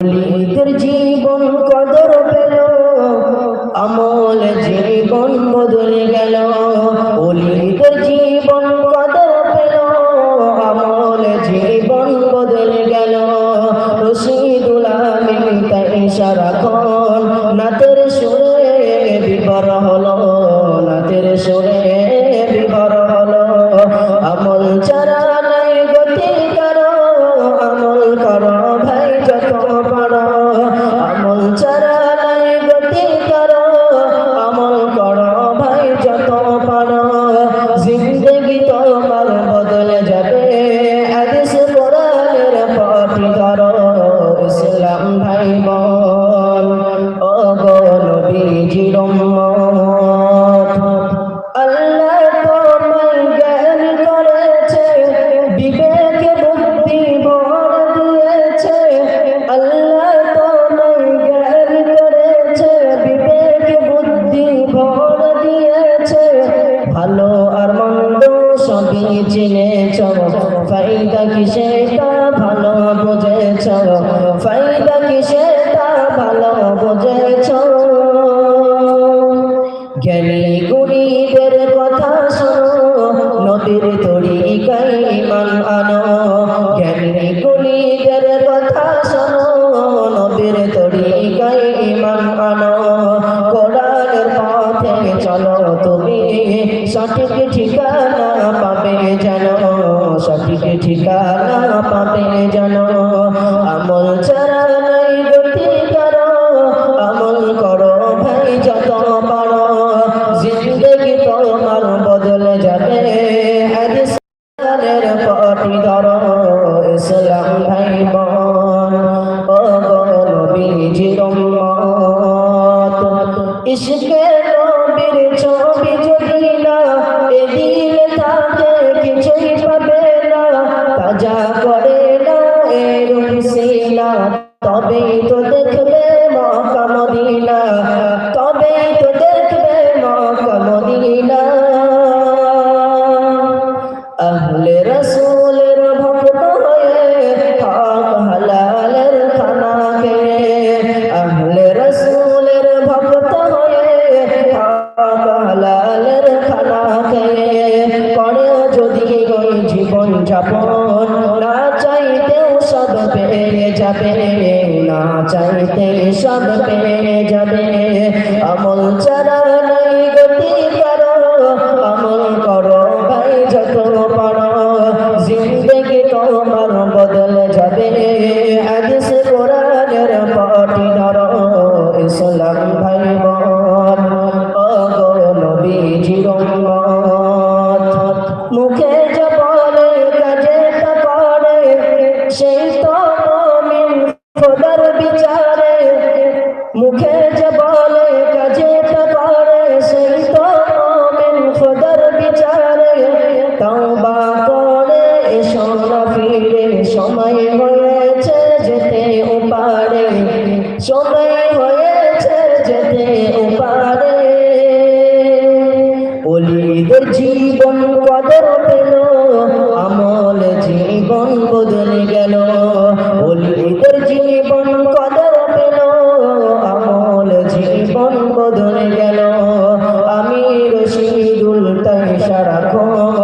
অলিদের জীবন কদর পেল, আমল জীবন বদলে গেল। অলিদের জীবন কদর পেল, আমল জীবন বদলে গেল। রশিদুল আমিন তাই সারাক্ষণ নাতের সুরে সবই চিনেছ ফাইদা কি সেটা ভালো বুঝেছ? ফাইদা কি সেটা ভালো বুঝেছ? জ্ঞানী গুণীদের কথা সঠিক ঠিকানা পাবে জানো। আমল ছাড়া নাই গতি করো। আমল করো ভাই, যত পারো। জিন্দগি তোমার বদলে যাবে? হাদিস কোরআনের পাটি ধরো। ইসলাম ভাই বোন, ও নবীজির উম্মত ইশকে তাজা করে না এর সিনা। তবেই তো দেখবে মক্কা মদিনা তবেই তো দেখবে মক্কা মদিনা আহলে রসুলের ভক্ত হয়ে হক হালালের খানা খেয়ে। আহলে রসুলের ভক্ত হয়ে হক হালালের খানা খেয়ে। করে যদি জীবন যাপন না চাইতেও সব পেয়ে যাবে না চাইতে সব পেয়ে যাবে। আমল ছাড়া মুখে যে বলে কাজে করে সেই তো মুমিন খোদার বিচারে। তওবা করে এসো ফিরে সময় হয়েছে যেতে উপারে সময় হয়েছে যেতে উপারে অলিদের জীবন কদর পেল, আমল জীবন বদলে তাই